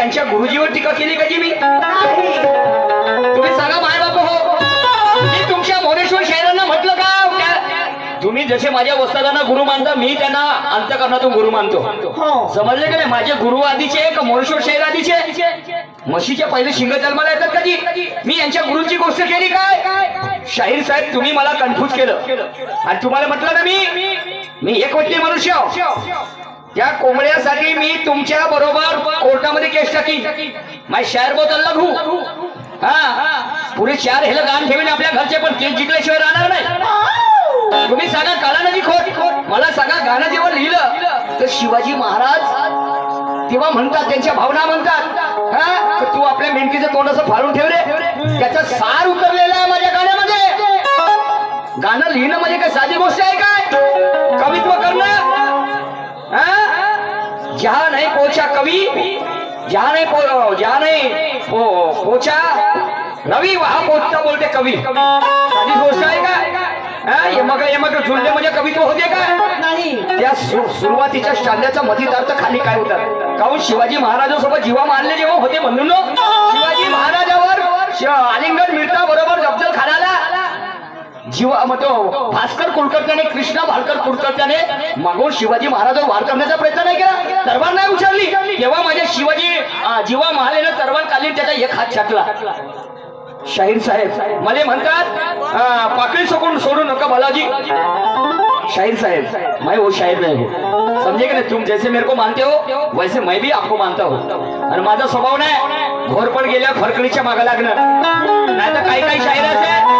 यांच्या गुरुजीवर टीका केली कधी मी? नाही तुम्ही सांगा माय बाप हो. मी तुमच्या मोरेश्वर शहरांना म्हटलं का? तुम्ही जसे माझ्या वस्तादांना गुरु मानता मी त्यांना अंतकरणातून गुरु मानतो. हो. समजले का नाही? माझे गुरु आधीचे का मोरेश्वर शहर आधीचे. म्हशीच्या पहिले शिंग जन्माला येतात कधी? मी यांच्या गुरुची गोष्ट केली काय? शाहीर साहेब तुम्ही मला कन्फ्युज केलं. आणि तुम्हाला म्हटलं ना मी? मी एक वटली मनुष्य. त्या कोंबड्यासाठी मी तुमच्या बरोबर कोर्टामध्ये केस टाकी माय शायर बोतल लघू हा. पुढे चार हेला गाण ठेवीन आपल्या घरचे पण केस जिंकल्याशिवाय राहणार नाही. तुम्ही सांगा काला नदी खोट. मला सांगा गाणं जेव्हा लिहिलं तर शिवाजी महाराज तेव्हा म्हणतात त्यांच्या भावना म्हणतात. हा? तू आपल्या मेंढकीचं तोंड असं फाडून ठेव रे. त्याचा सार उतरलेला आहे माझ्या गाण्यामध्ये. गाणं लिहिणं म्हणजे काय साधी गोष्ट आहे काय? कवित्व करणं? जहा नाही पोचा कवी जहा नाही पो जहा नाही पो पोचा रवी पोचता बोलते कवी. साधी गोष्ट आहे का? यमक यमक जुळले म्हणजे कवित्व होते का? नाही. त्या सुरुवातीच्या शाल्याचा मतितार्थ खाली काय होतात? काहून शिवाजी महाराजांसोबत जीवा मानले जेव्हा होते म्हणून शिवाजी महाराजावर आलिंगन मिळता बरोबर जीवा तो भास्कर कुलकर्त्याने कृष्णा भालकर कुलकर्त्याने मागून शिवाजी महाराजांवर वार करण्याचा प्रयत्न नाही केला. तरवार नाही उचलली. तेव्हा माझ्या शिवाजी जीवा महालेनं तरवार काढली त्याचा एक हात छाटला. शाहीर साहेब मला म्हणतात पाकळी सोडून सोडू नका बालाजी. शाहीर साहेब मैं वो हो शाहीर नाही हो. हूँ. समझे कि नहीं तुम जैसे मेरे को मानते हो वैसे मैं भी आपको मानता हो. आणि माझा स्वभाव नाही घोरपड गेल्या फरकडीच्या मागा लागणं. नाही तर काही काही शाहीर असे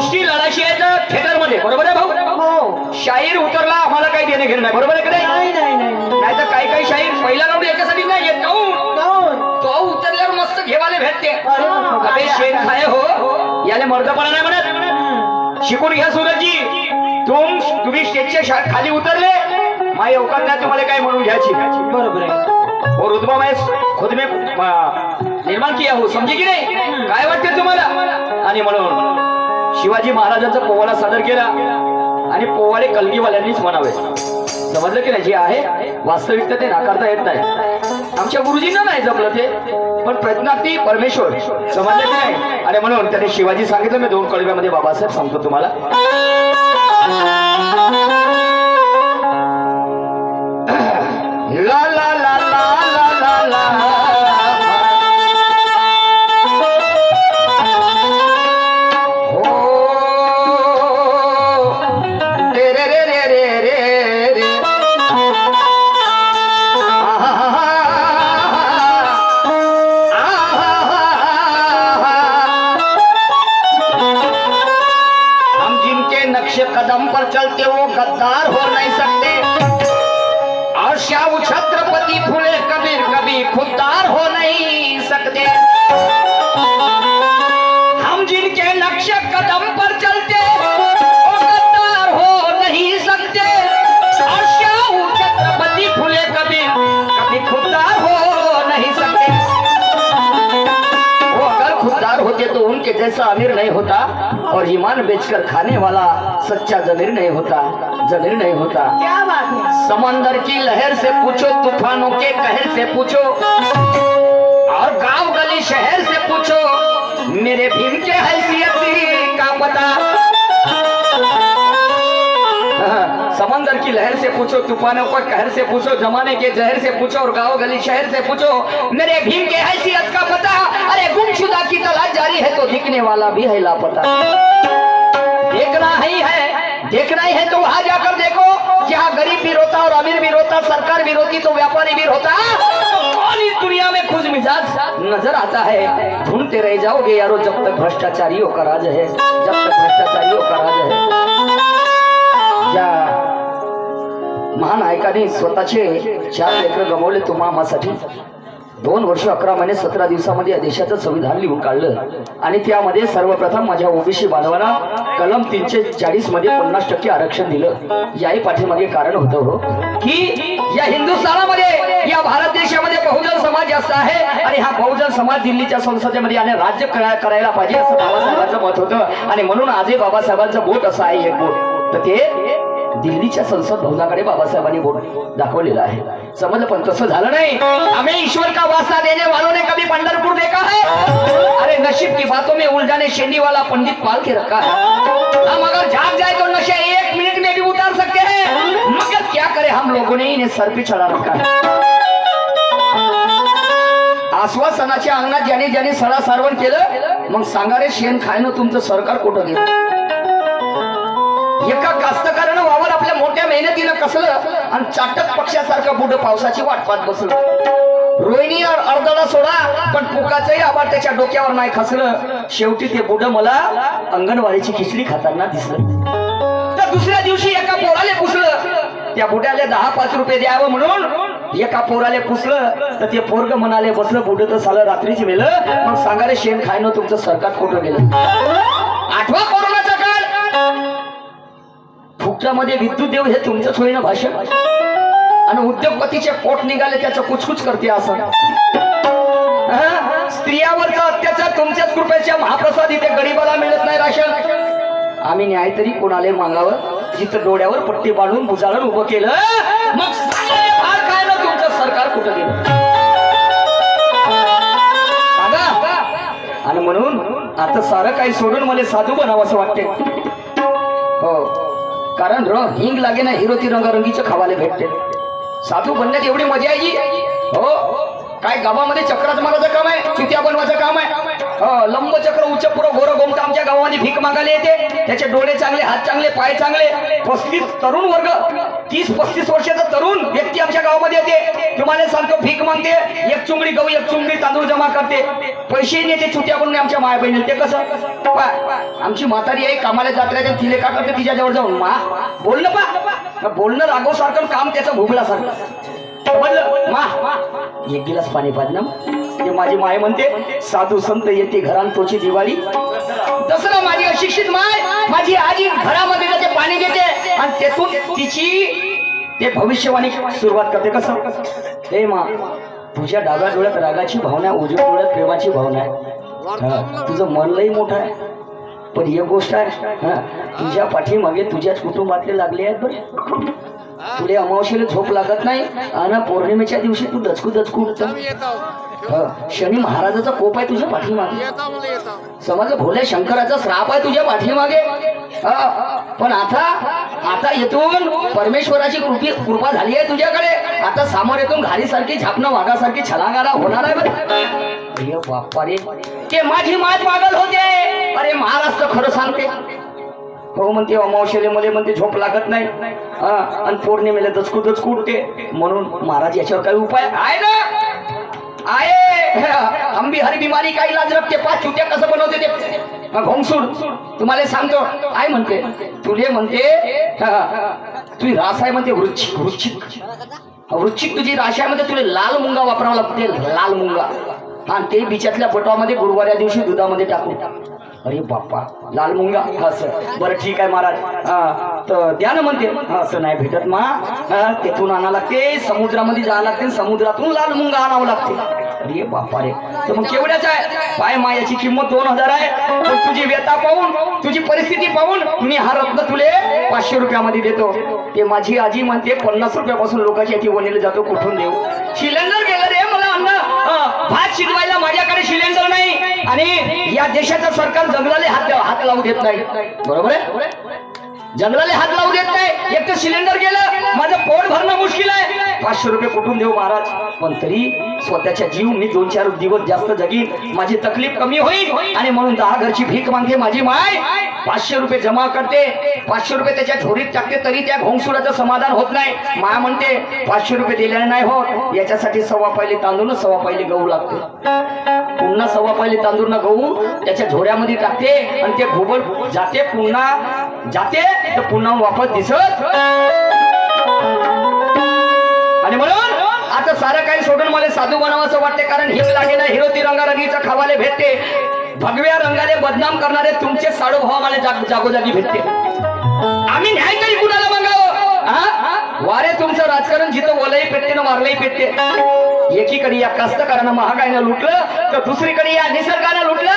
कुस्ती लढाशी आहेत थिएटरमध्ये बरोबर आहे भाऊ? हो. शाहीर उतरला आम्हाला काही देणे घेणं नाही बरोबर आहे की नाही? नाही तर काही काही शाहीर पहिला राऊंड याच्यासाठी नाही येत? तो उतरल्यावर मस्त घेवाले भेटते. अरे शेण खाय हो. याले मर्दपणा नाही म्हणत. शिकून घ्या सूरजजी. तुम तुम्ही स्टेजच्या खाली उतरले. माय अवकात नाही तुम्हाला काय म्हणून घ्यायची. बरोबर आहे. और रुतबा मैं खुद में निर्माण किया हो. समजे की नाही? काय वाटते तुम्हाला? आणि म्हणून. शिवाजी महाराजांचा पोवाडा सादर केला आणि पोवाडे कलगीवाल्यांनीच म्हणावे. समजलं की नाही? जे आहे वास्तविकता ते नाकारता येत नाही. आमच्या गुरुजींना नाही जमलं ते पण प्रज्ञाती परमेश्वर. समजलं की नाही? आणि म्हणून त्याने शिवाजी सांगितलं मी दोन कळव्यामध्ये बाबासाहेब सांगतो तुम्हाला. ला ला. जैसा अमीर नहीं होता और ईमान बेचकर खाने वाला सच्चा जमीर नहीं होता जमीर नहीं होता। क्या बात है? समंदर की लहर से पूछो तूफानों के कहर से पूछो और गाँव गली शहर से पूछो मेरे भीम के हैसियत का पता। समंदर की लहर से पूछो, तूफानों का कहर से पूछो, जमाने के जहर से पूछो और गाँव गली शहर से पूछो, मेरे भीम के हैसियत का पता, अरे गुमशुदा की तलाश जारी है तो दिखने वाला भी है लापता। देखना ही है, देखना ही है तो वहाँ जाकर देखो, जहाँ गरीब भी रोता और अमीर भी रोता, सरकार भी रोती तो व्यापारी भी रोता। तो कौन इस दुनिया में खुश मिजाज नज़र आता है? ढूंढते रह जाओगे यारो जब तक भ्रष्टाचारियों का राज है, जब तक भ्रष्टाचारियों का राज है। या महानायकाने स्वतःचे चार लेकर गमावले तो मामासाठी. दोन वर्ष अकरा महिने सतरा दिवसामध्ये या देशाचं संविधान लिहून काढलं. आणि त्यामध्ये सर्वप्रथम माझ्या ओबीसी बांधवांना कलम तीनशे चाळीसमध्ये पन्नास टक्के आरक्षण दिलं. याही पाठीमागे कारण होतं हो. की या हिंदुस्थानामध्ये या भारत देशामध्ये बहुजन समाज जास्त आहे आणि हा बहुजन समाज दिल्लीच्या संसदेमध्ये आणि राज्य करायला पाहिजे असं बाबासाहेबांचं मत होतं. आणि म्हणून आजही बाबासाहेबांचं बोट असं आहे एक बोट. तर ते दिल्लीच्या संसद भवनाकडे बाबासाहेबांनी बोट दाखवलेलं आहे. समजलं पण तसं झालं नाही. आम्ही ईश्वर का वासना देने वालों ने कभी देखा है? अरे नशीब की बातों में उलझाने शेंडी वाला पंडित पाल के रखा है. हम अगर जाग जाए तो नशे एक मिनट में भी उतार सकते हैं। मगर क्या करे हम लोगों ने इन्हें सर पे चढ़ा रखा है। आश्वासनाच्या अंगणात ज्याने ज्याने सडा सारवण केलं मग सांगा रे शेण खायनं तुमचं सरकार कुठं गेलं? एका कास्तकारानं वावर आपल्या मोठ्या मेहनतीनं कसलं आणि चाटक पक्षासारखं बुड पावसाची वाट पाहत बसलं. रोहिणी अर्धला सोडा पण पुकाचंही आभार त्याच्या डोक्यावर नाही खसलं. शेवटी ते बुड मला अंगणवाडीची खिचडी खाताना दिसलं. तर दुसऱ्या दिवशी एका पोराले पुसलं. त्या बुड्याला दहा पाच रुपये द्यावं म्हणून एका पोराले पुसलं. तर ते पोरग म्हणाले बसलं बुड तर सालं रात्रीच मेलं. मग सांगाले शेण खायनं तुमचं सरकार कुठं गेलं? आठवा कोरोनाचा सूत्रामध्ये विद्युत देव हे तुमचं सोयीनं भाषण? आणि उद्योगपतीचे पोट निघाले त्याचं कुचकुच करते असं. स्त्रियावरचा अत्याचार तुमच्याच कृपेच्या महाप्रसाद इथे गरीबाला मिळत नाही राशन. आम्ही न्याय तरी कोणाला मागावं? जिथं डोळ्यावर पट्टी बांधून बुजाळून उभं केलं मग फार काय ना तुमचं सरकार कुठं गेलं? आणि म्हणून आता सारं काही सोडून मला साधू बनावं असं वाटते कारण र हिंग लागे ना हिरो ती रंगरंगीच खावाले भेटते. साधू बनण्यात एवढी मजा यायची हो. काय गावामध्ये चक्राच मारायचं काम आहे? चुत्या बनवायचं काम आहे? हो, लंब चक्र उच्च पुरो गोर गोमट आमच्या गावामध्ये भीक मागायला येते. त्याचे डोळे चांगले हात चांगले पाय चांगले. कसली तरुण वर्ग. तीस पस्तीस वर्षाचा तरुण व्यक्ती आमच्या गावामध्ये येते. तुम्हाला सांगतो भीक मागते एक चुंगडी गहू एक चुंगडी तांदूळ जमा करते. पैसे नेते छुट्या करून आमच्या माया बहिणी ते कसं? पा आमची म्हातारी आहे कामाला जात राहते तिले का करते? तिच्याजवळ जाऊन. मा बोलणं पा बोलणं रागव सारखं काम त्याचं भोगला सारखं मा एक गिलास पाणी पाज ना ते माझी माय म्हणते साधू संत येते घरान तोची दिवाळी. दसरा माझी अशिक्षित माय माझी आजी घरामध्ये जाते पाणी घेते. आणि तेथून तिची ते भविष्यवाणी सुरुवात करते. कसं? हे मा तुझ्या डाव्या डोळ्यात रागाची भावना आहे, उजव्या डोळ्यात प्रेमाची भावना आहे. तुझं मन लई मोठं आहे. पण एक गोष्ट आहे हा, तुझ्या पाठीमागे तुझ्याच कुटुंबातले लागले आहेत बरं. तुले अमावशेला झोप लागत नाही आणि पौर्णिमेच्या दिवशी तू दचकू दचकू उठत शनी महाराजाचा कोप आहे तुझ्या पाठीमागे. समजलं भोले शंकराचा श्राप आहे तुझ्या पाठीमागे. पण आता आता येथून परमेश्वराची कृपी कृपा झाली आहे तुझ्याकडे. आता सामोर येथून घारीसारखी झापणं वाघासारखी छलांगाला होणार आहे बाप्पा रे ते माझी मात पागल होते. अरे महाराष्ट्र खरं सांगते. हो म्हणते अमावशेले मध्ये म्हणते झोप लागत नाही. हा, आणि पौर्णिमेला दचकू दचकू उठते. म्हणून महाराज याच्यावर काही उपाय आहे ना? आहे. आंबी हरी बिमारी काही इलाज रखते पाच चुट्या कसं बनवते ते? घोंगसूड तुम्हाला सांगतो. काय म्हणते तुले म्हणते हा, तुझी रास आहे म्हणते वृच्छिक वृच्छिक वृच्छिक तुझी रास आहे म्हणते तुला लाल मुंगा वापरावा लागते लाल मुंगा. आणि ते बिचातल्या पटवामध्ये गुरुवाऱ्या दिवशी दुधामध्ये टाकू अरे बाप्पा लाल मुंगा? असं बरं ठीक आहे महाराज. हा, तर द्या ना म्हणते असं नाही भेटत मा. तिथून तेथून आणावं लागते समुद्रामध्ये जावं लागते समुद्रातून लाल मुंगा आणावं लागते. अरे बाप्पा रे. तर मग केवढ्याच आहे? पाय मा याची किंमत दोन हजार आहे. पण तुझी व्यथा पाहून तुझी परिस्थिती पाहून मी हा रत्न तुले पाचशे रुपयामध्ये देतो. ते माझी आजी म्हणते पन्नास रुपयापासून लोकांची याची वणीला जातो कुठून देऊ? सिलेंडर भात शिजवायला माझ्याकडे सिलेंडर नाही. आणि या देशाचं सरकार जंगलाले हात हात लावू देत नाही. बरोबर आहे? जंगलाले हात लावू देत नाही. एक तर सिलेंडर गेलं. माझं पोट भरणं मुश्किल आहे. पाचशे रुपये कुठून देऊ महाराज? पण तरी स्वतःच्या जीव मी दोन चार दिवस जास्त जगीन. माझी तकलीफ कमी होईल. आणि म्हणून दहा घरची भीक मागते माझी माय. पाचशे रुपये जमा करते. पाचशे रुपये त्याच्या झोरीत टाकते तरी त्या घोंगसुराचं समाधान होत नाही. माया म्हणते पाचशे रुपये दिल्याने नाही होत. याच्यासाठी सव्वा पहिले तांदूळ सव्वा पहिले गहू लागते. पुन्हा सव्वा पहिले तांदूळ ना गहू त्याच्या झोऱ्यामध्ये टाकते. आणि ते घोबड जाते पुन्हा जाते तर पुन्हा वापस दिसत. आणि म्हणून आता सारं काही सोडून मला साधू बनावाचं वाटते कारण हिरो लागे ना हिरो रंगारंगीचा खावाले भेटते. भगव्या रंगाने बदनाम करणारे तुमचे साडूभाव मला जाग जागोजागी भेटते. आम्ही न्याय तरी कुणाला मागावं? हा? वारे तुमचं राजकारण जिथं वलही पेटते ना मारलंही पेटते. एकीकडे या कास्तकारानं महागाईनं लुटलं तर दुसरीकडे या निसर्गानं लुटलं.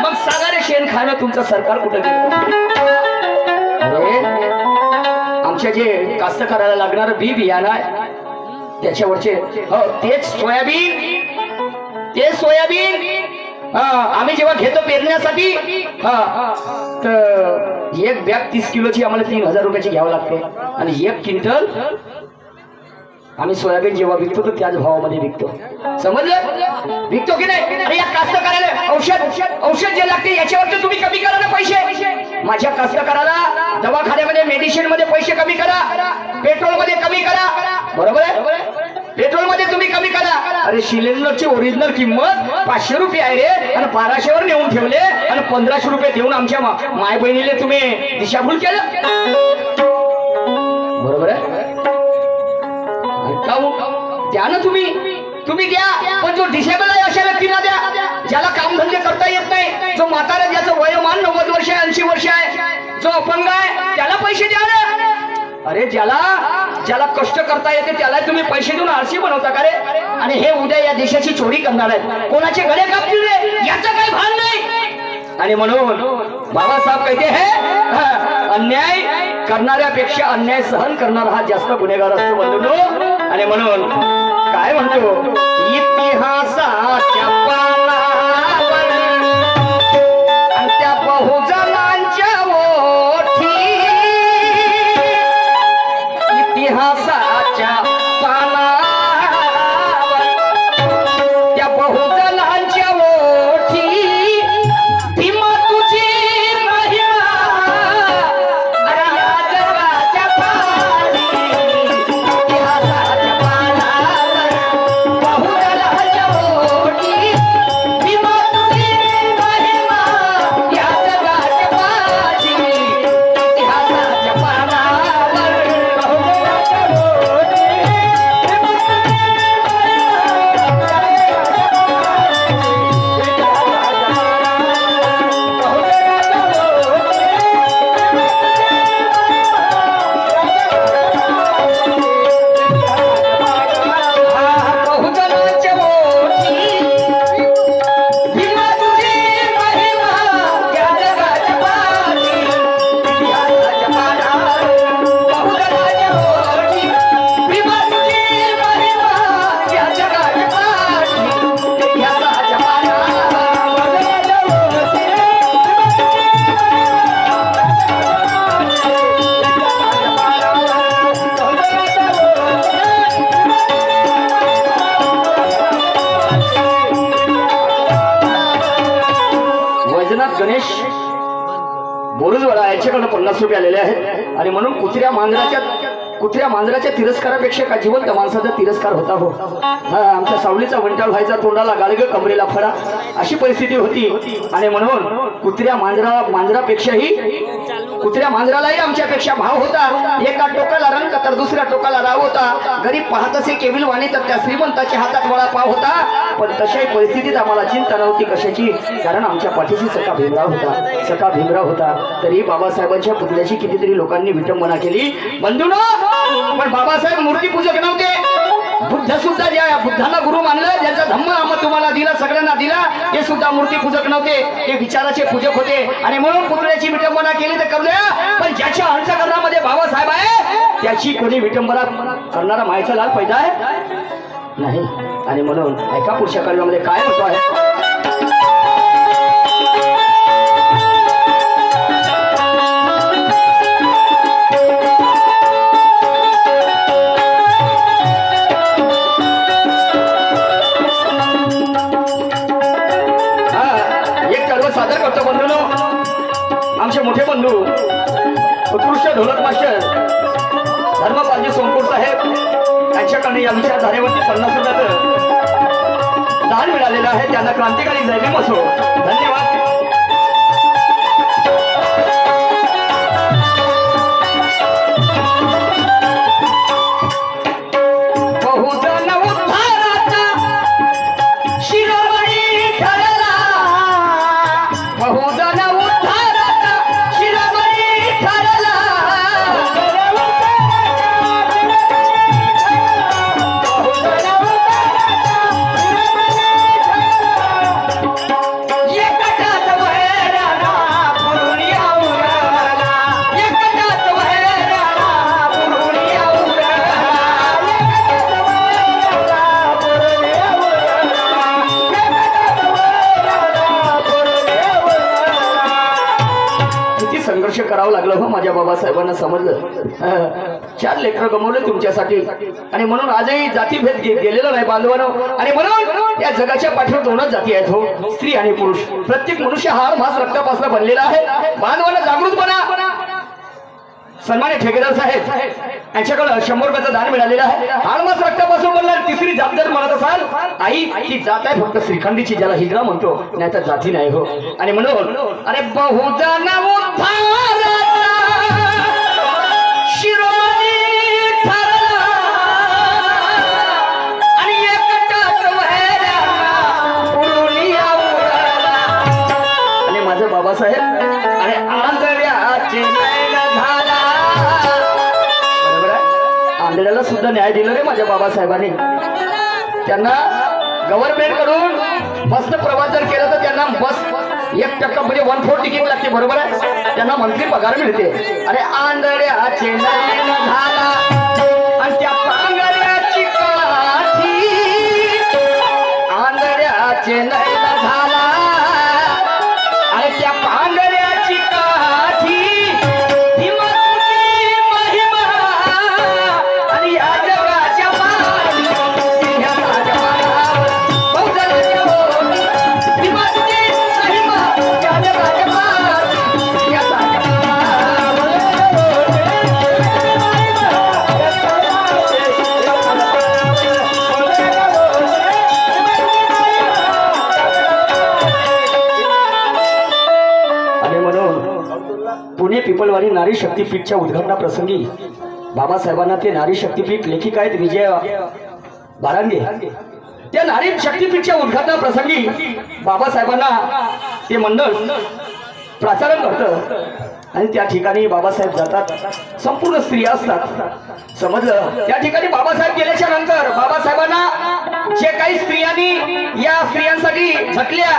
मग सागारे शेण खाणं तुमचं सरकार कुठं गेलं आमच्या जे कास्तकाराला लागणार बी बियाणं आहे त्याच्यावरचे हो तेच सोयाबीन ते सोयाबीन. हा आम्ही जेव्हा घेतो पेरण्यासाठी हा तर एक बॅग तीस किलोची आम्हाला तीन हजार रुपयाची घ्यावं लागते. आणि एक क्विंटल आम्ही सोयाबीन जेव्हा विकतो तर त्याच भावामध्ये विकतो. समजलं? विकतो की नाही? या कास्तकाराला औषध औषध जे लागते याच्यावरती तुम्ही कमी करा ना पैसे. माझ्या कास्तकाराला दवाखान्यामध्ये मेडिसिनमध्ये पैसे कमी करा. पेट्रोलमध्ये कमी करा. बरोबर आहे? पेट्रोलमध्ये तुम्ही कमी करा. अरे सिलेंडरची ओरिजिनल किंमत पाचशे रुपये आहे रे. आणि बाराशेवर नेऊन ठेवले. आणि पंधराशे रुपये देऊन आमच्या माय बहिणीला तुम्ही दिशाभूल केलं. बरोबर आहे? काहून? द्या ना तुम्ही. तुम्ही द्या. पण जो डिसेबल आहे अशा व्यक्तींना द्या. ज्याला कामधंदे करता येत नाही जो म्हातारा ज्याचं वयोमान नव्वद वर्ष आहे ऐंशी वर्ष आहे जो अपंग आहे त्याला पैसे द्या ना. अरे ज्याला ज्याला कष्ट करता येते त्याला तुम्ही पैसे देऊन आळशी बनवता का रे? आणि हे उद्या या देशाची चोरी करणार आहेत. कोणाचे गळे कापतील रे? याचं काही भान नाही. आणि म्हणून बाबासाहेब कहते हे अन्याय करणाऱ्यापेक्षा अन्याय सहन करणारा हा जास्त गुन्हेगार असतो बंधूंनो आणि म्हणून काय म्हणतो? इतिहासाच्या पन्नास रुपये आलेले आहेत. आणि म्हणून कुत्र्या मांजराच्या कुत्र्या मांजराच्या तिरस्कारापेक्षा का जिवंत माणसाचा तिरस्कार होता हो? हा आमच्या सावलीचा वंटाळ व्हायचा तोंडाला गाडग कमरेला फरा अशी परिस्थिती होती. आणि म्हणून कुत्र्या मांजरा मांजरापेक्षाही कुत्र्या मांजरालाही आमच्यापेक्षा भाव होता. एका टोकाला रंग तर दुसऱ्या टोकाला राव होता. गरीब पाहत असे केविल वाणी तर त्या श्रीमंताच्या हातात वडापाव होता. पण तशाही परिस्थितीत आम्हाला चिंता नव्हती कशाची कारण आमच्या पाठीशी सका भीमराव होता. सका भीमराव होता. तरी बाबासाहेबांच्या पुतळ्याची कितीतरी लोकांनी विटंबना केली. बंधू पण बाबासाहेब मूर्तीपूजक नव्हते. बुद्ध सुद्धा ज्या बुद्धाला गुरु मानलं ज्याचा धम्म आम्हा तुम्हाला दिला सगळ्यांना दिला ते सुद्धा मूर्ती पूजक नव्हते. ते विचाराचे पूजक होते. आणि म्हणून पुतळ्याची विटंबना केली तर करू द्या पण ज्याच्या अंतकरणामध्ये बाबासाहेब आहे त्याची कोणी विटंबना करणारा मायचा लाल पैदा आहे? नाही. आणि म्हणून ऐका पुढच्या काळामध्ये काय होतो आहे? बाबासाहेबांना समजलं. चार लेकरं गमवले तुमच्यासाठी. आणि म्हणून आजही जातीभेद गेलेला नाही बांधवानं. आणि म्हणून या जगाच्या पाठीवर दोनच जाती आहेत हो स्त्री आणि पुरुष. प्रत्येक मनुष्य हार मास रक्तापासून बनलेला आहे. बांधवानं जागृत बना. सन्मान्य ठेकेदार साहेब यांच्याकडे शंभर रुपयाचं दान मिळालेलं आहे. हाडमास रक्तापासून बनला तिसरी जात जर म्हणत असाल आई ही जात आहे फक्त श्रीखंडीची ज्याला हिजरा म्हणतो नाही तर जाती नाही हो. आणि म्हणून अरे बहुजन उद्धाराचा बाबासाहेब. आणि आंधळ्याचे झाला. बरोबर आहे? आंधळ्याला सुद्धा न्याय दिला रे माझ्या बाबासाहेबांनी. त्यांना गव्हर्नमेंटकडून बसनं प्रवास जर केला तर त्यांना बस एक टक्का म्हणजे वन फोर तिकीट लागते बरोबर आहे? त्यांना मंथली पगार मिळते. अरे आंधळ्याचे झाला. आणि त्या पांगळ्याची काठी आंधळ्याचे नाही पुणे नारी शक्तीपीठच्या उद्घाटना प्रसंगी बाबासाहेबांना ते नारी शक्तीपीठ लेखिका आहेत विजय बारांगे. त्या नारी शक्तीपीठच्या उद्घाटना प्रसंगी बाबासाहेबांना ते मंडळ प्राचारण करतं आणि त्या ठिकाणी बाबासाहेब जातात. संपूर्ण स्त्रिया असतात. समजलं? त्या ठिकाणी बाबासाहेब गेल्याच्यानंतर बाबासाहेबांना जे काही स्त्रियांनी या स्त्रियांसाठी झटल्या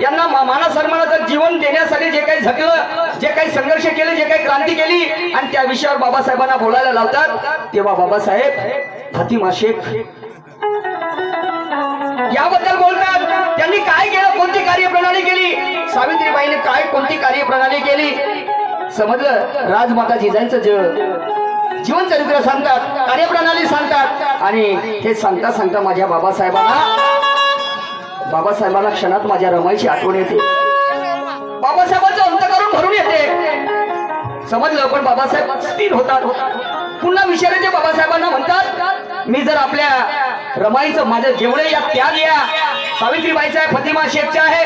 यांना माना सन्मानाचं जीवन देण्यासाठी जे काही झटलं जे काही संघर्ष केले जे काही क्रांती केली आणि त्या विषयावर बाबासाहेबांना बोलायला लावतात तेव्हा बाबासाहेब फातिमा शेख याबद्दल बोलतात. त्यांनी काय केलं? कोणती कार्यप्रणाली केली? सावित्रीबाईने काय कोणती कार्यप्रणाली केली? समजलं? राजमाता जिजाईंचं जग. जीवनचरित्र सांगतात कार्यप्रणाली सांगतात. आणि हे सांगता सांगता माझ्या बाबासाहेबांना बाबासाहेबांना क्षणात माझ्या रमाईची आठवण येते. बाबासाहेबांचं अंतकरण भरून येते. समजलं पण बाबासाहेब स्थिर होतात. पुन्हा विचारायचे बाबासाहेबांना म्हणतात मी जर आपल्या रमाईचं माझं जेवढे या त्याग या सावित्रीबाईचा आहे फतिमा शेखचा आहे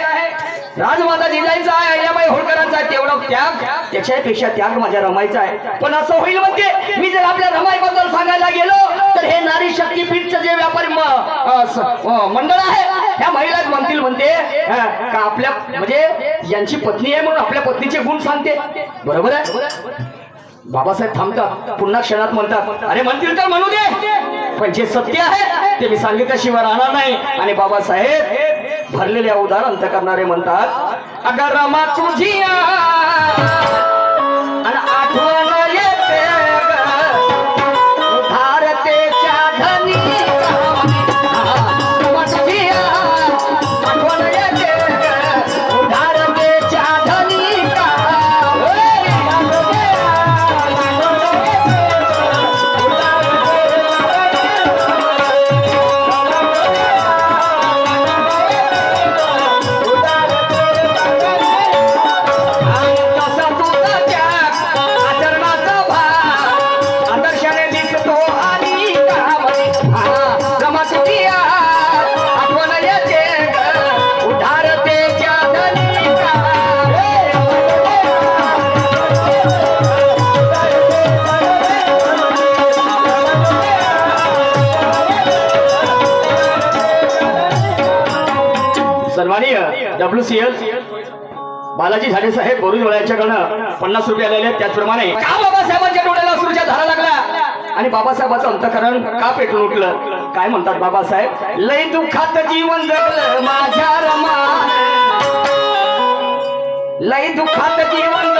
राजमाता जिजाईचा आहे अहिल्याबाई होळकरांचा आहे तेवढा त्याग त्याच्यापेक्षा त्याग माझ्या रमाईचा आहे. पण असं होईल म्हणजे मी जर आपल्या रमाईबद्दल सांगायला गेलो तर हे नारी शक्तीपीठचं जे व्यापारी मंडळ आहे ह्या महिलाच म्हणतील म्हणते का आपल्या म्हणजे यांची पत्नी आहे म्हणून आपल्या पत्नीचे गुण सांगते. बरोबर आहे? बाबासाहेब थांबतात पुन्हा क्षणात म्हणतात अरे म्हणतील तर म्हणू दे पण जे सत्य आहे ते मी सांगितल्याशिवाय राहणार नाही. आणि बाबासाहेब भरलेल्या उदार अंत करणारे म्हणतात अगर रमा तुझी डब्ल्यू सी एल. बालाजी झाडे साहेब बोरुज यांच्याकडनं पन्नास रुपये आलेले आहेत त्याचप्रमाणे का बाबासाहेबांच्या डोळ्याला अश्रूच्या धारा लागला? आणि बाबासाहेबाचं अंतकरण का पेटून उठलं? काय म्हणतात बाबासाहेब? लय दुःखात जीवन जगलं माझ्या रमा लय दुःखात जीवन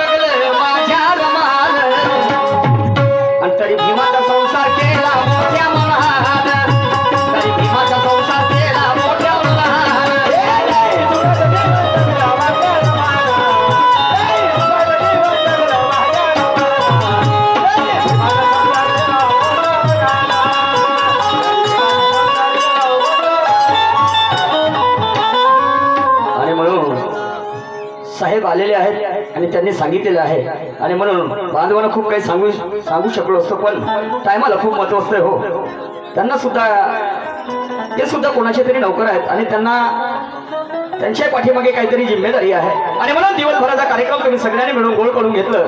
आलेले आहेत आणि त्यांनी सांगितलेलं आहे. आणि म्हणून बांधवांना खूप काही सांगू सांगू शकलो असतो पण टायमाला खूप महत्त्व असतं हो. त्यांना सुद्धा ते सुद्धा कोणाचे तरी नोकर आहेत आणि त्यांना त्यांच्या पाठीमागे काहीतरी जिम्मेदारी आहे. आणि म्हणून दिवसभराचा कार्यक्रम तुम्ही सगळ्यांनी मिळून गोळ करून घेतलं.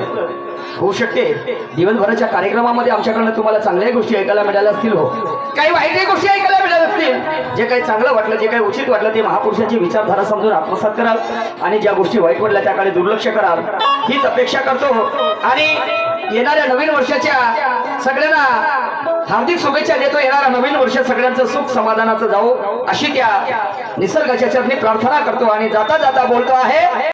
होऊ शकते. दिवसभराच्या कार्यक्रमामध्ये आमच्याकडनं तुम्हाला चांगल्याही गोष्टी ऐकायला मिळाल्या असतील हो. काही वाईटही गोष्टी ऐकायला असतील जे काही चांगलं वाटलं जे काही उचित वाटलं ते महापुरुषांची विचारधारा समजून आत्मसात कराल आणि ज्या गोष्टी वाईट वाटल्या त्याकडे दुर्लक्ष कराल. हीच अपेक्षा करतो. आणि येणाऱ्या नवीन वर्षाच्या सगळ्यांना हार्दिक शुभेच्छा देतो. येणारा नवीन वर्ष सगळ्यांचं सुख समाधानाचं जाऊ अशी त्या निसर्गाच्या चरणी प्रार्थना करतो आणि जाता जाता बोलतो आहे